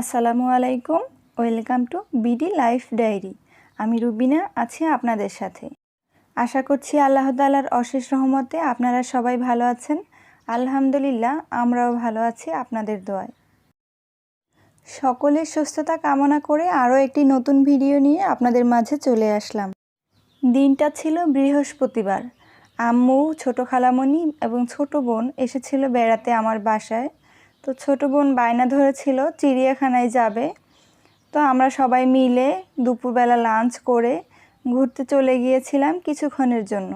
আসসালামু আলাইকুম, welcome to BD life diary. আমি রুবিনা, আছি আপনাদের সাথে। আশা করছি আল্লাহ তালার অশেষ রহমতে আপনারা সবাই ভালো আছেন। আলহামদুলিল্লাহ, আমরাও ভালো আছি আপনাদের দোয়ায়। সকলের সুস্থতা কামনা করে আরও একটি নতুন ভিডিও নিয়ে আপনাদের মাঝে চলে আসলাম। দিনটা ছিল বৃহস্পতিবার। আম্মু, ছোটো খালামণি এবং ছোট বোন এসেছিল বেড়াতে আমার বাসায়। তো ছোট বোন বায়না ধরেছিল, চিড়িয়াখানায় যাবে। তো আমরা সবাই মিলে দুপুরবেলা লাঞ্চ করে ঘুরতে চলে গিয়েছিলাম কিছুক্ষণের জন্য।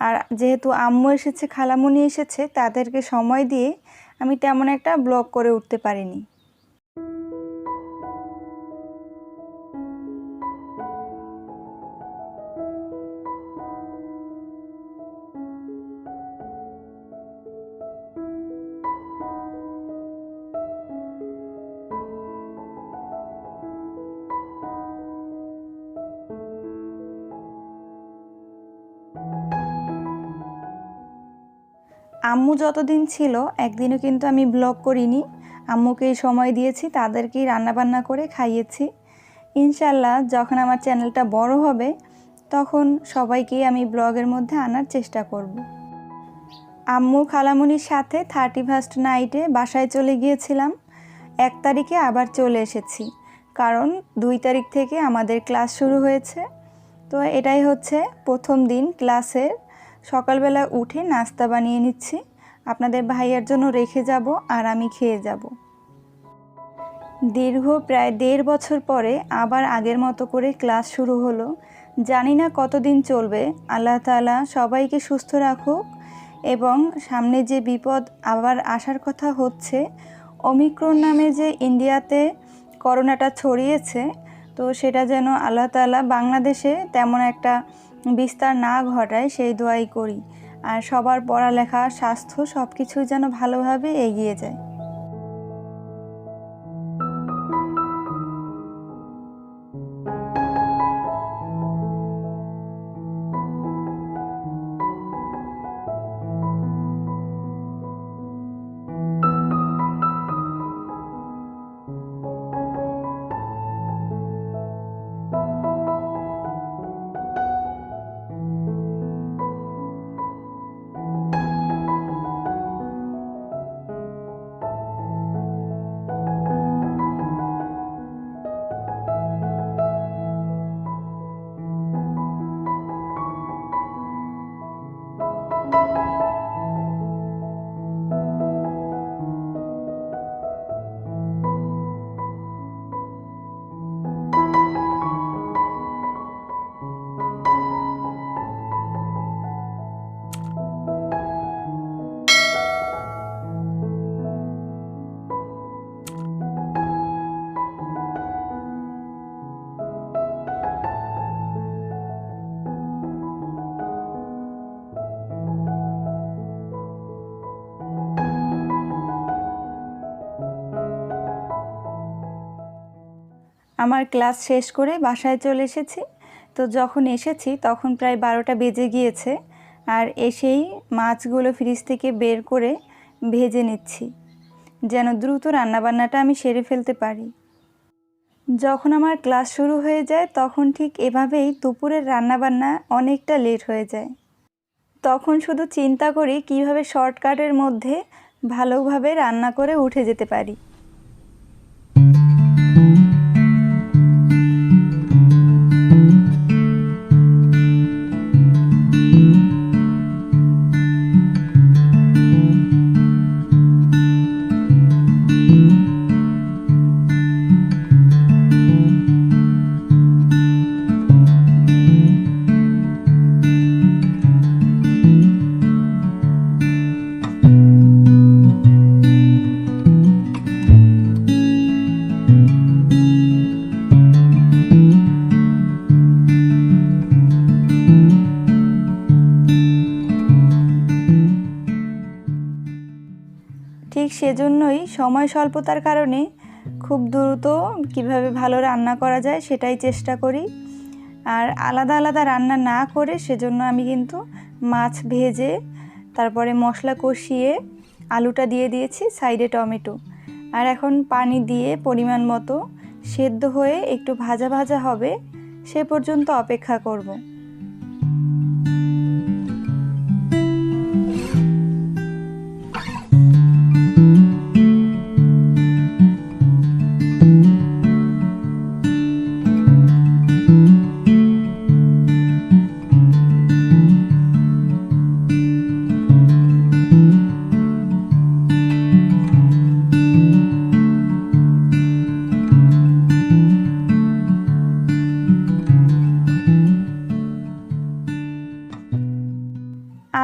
আর যেহেতু আম্মু এসেছে, খালামুনি এসেছে, তাদেরকে সময় দিয়ে আমি তেমন একটা ব্লগ করে উঠতে পারিনি। আম্মু যতদিন ছিল, একদিনও কিন্তু আমি ব্লগ করিনি। আম্মুকেই সময় দিয়েছি, তাদেরকেই রান্নাবান্না করে খাইয়েছি। ইনশাল্লাহ যখন আমার চ্যানেলটা বড় হবে, তখন সবাইকেই আমি ব্লগের মধ্যে আনার চেষ্টা করব। আম্মু খালামুনির সাথে থার্টি ফার্স্ট নাইটে বাসায় চলে গিয়েছিলাম। এক তারিখে আবার চলে এসেছি, কারণ দুই তারিখ থেকে আমাদের ক্লাস শুরু হয়েছে। তো এটাই হচ্ছে প্রথম দিন ক্লাসের সকালবেলা উঠে নাস্তা বানিয়ে নিচ্ছি। আপনাদের ভাইয়ার জন্য রেখে যাব আর আমি খেয়ে যাব। দীর্ঘ প্রায় দেড় বছর পরে আবার আগের মতো করে ক্লাস শুরু হলো। জানি না কতদিন চলবে। আল্লাহ তালা সবাইকে সুস্থ রাখুক এবং সামনে যে বিপদ আবার আসার কথা হচ্ছে অমিক্রণ নামে যে ইন্ডিয়াতে করোনাটা ছড়িয়েছে, তো সেটা যেন আল্লাহ তালা বাংলাদেশে তেমন একটা বিস্তার না ঘটায় সেই দোয়াই করি। আর সবার পড়ালেখা, স্বাস্থ্য সব কিছুই যেন ভালোভাবে এগিয়ে যায়। আমার ক্লাস শেষ করে বাসায় চলে এসেছি। তো যখন এসেছি তখন প্রায় বারোটা বেজে গিয়েছে আর এসেই মাছগুলো ফ্রিজ থেকে বের করে ভেজে নিচ্ছি, যেন দ্রুত রান্নাবান্নাটা আমি সেরে ফেলতে পারি। যখন আমার ক্লাস শুরু হয়ে যায় তখন ঠিক এভাবেই দুপুরের রান্নাবান্না অনেকটা লেট হয়ে যায়। তখন শুধু চিন্তা করি কীভাবে শর্টকাটের মধ্যে ভালোভাবে রান্না করে উঠে যেতে পারি। ঠিক সেজন্যই সময় স্বল্পতার কারণে খুব দ্রুত কীভাবে ভালো রান্না করা যায় সেটাই চেষ্টা করি। আর আলাদা আলাদা রান্না না করে সেজন্য আমি কিন্তু মাছ ভেজে, তারপরে মশলা কষিয়ে আলুটা দিয়ে দিয়েছি সাইডে টমেটো। আর এখন পানি দিয়ে পরিমাণ মতো সেদ্ধ হয়ে একটু ভাজা ভাজা হবে সে পর্যন্ত অপেক্ষা করব।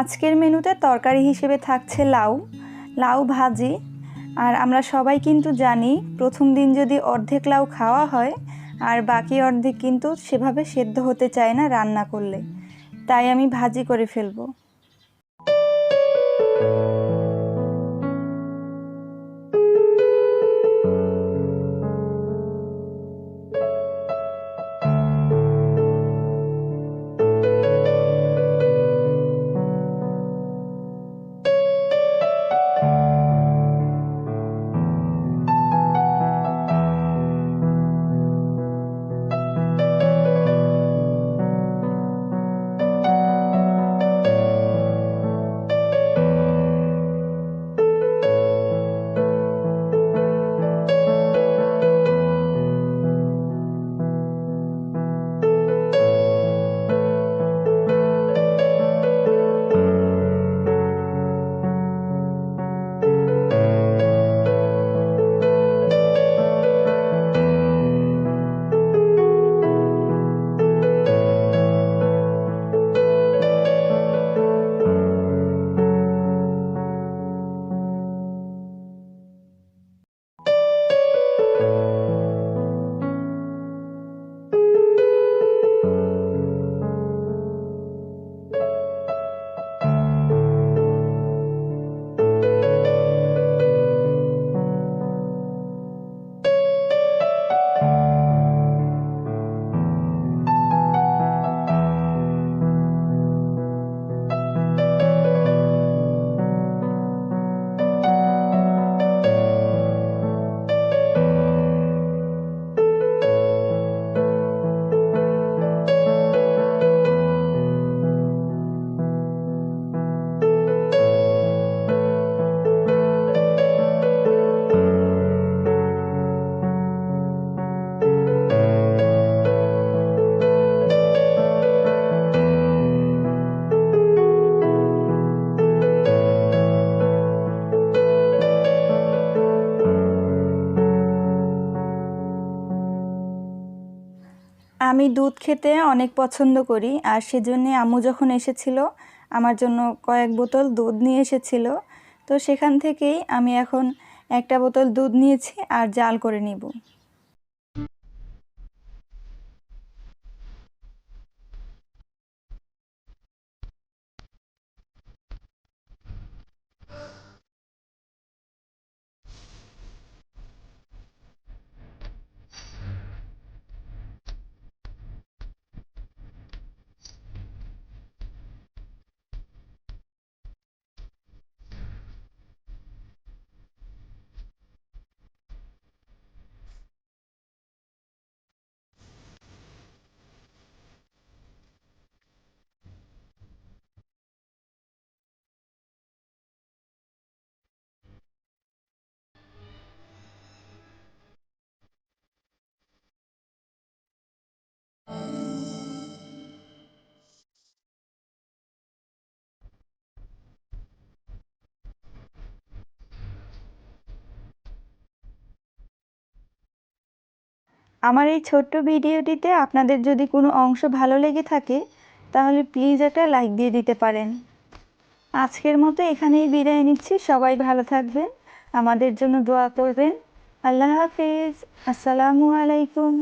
আজকের মেনুতে তরকারি হিসেবে থাকছে লাউ লাউ ভাজি। আর আমরা সবাই কিন্তু জানি, প্রথম দিন যদি অর্ধেক লাউ খাওয়া হয়, আর বাকি অর্ধেক কিন্তু সেভাবে সেদ্ধ হতে চায় না রান্না করলে। তাই আমি ভাজি করে ফেলব। আমি দুধ খেতে অনেক পছন্দ করি, আর সেজন্যে আম্মু যখন এসেছিল, আমার জন্য কয়েক বোতল দুধ নিয়ে এসেছিল। তো সেখান থেকেই আমি এখন একটা বোতল দুধ নিয়েছি আর জাল করে নিব। আমার এই ছোট্ট ভিডিওটিতে আপনাদের যদি কোনো অংশ ভালো লেগে থাকে, তাহলে প্লিজ একটা লাইক দিয়ে দিতে পারেন। আজকের মতো এখানেই বিদায় নিচ্ছি। সবাই ভালো থাকবেন, আমাদের জন্য দোয়া করবেন। আল্লাহ হাফিজ। আসসালামু আলাইকুম।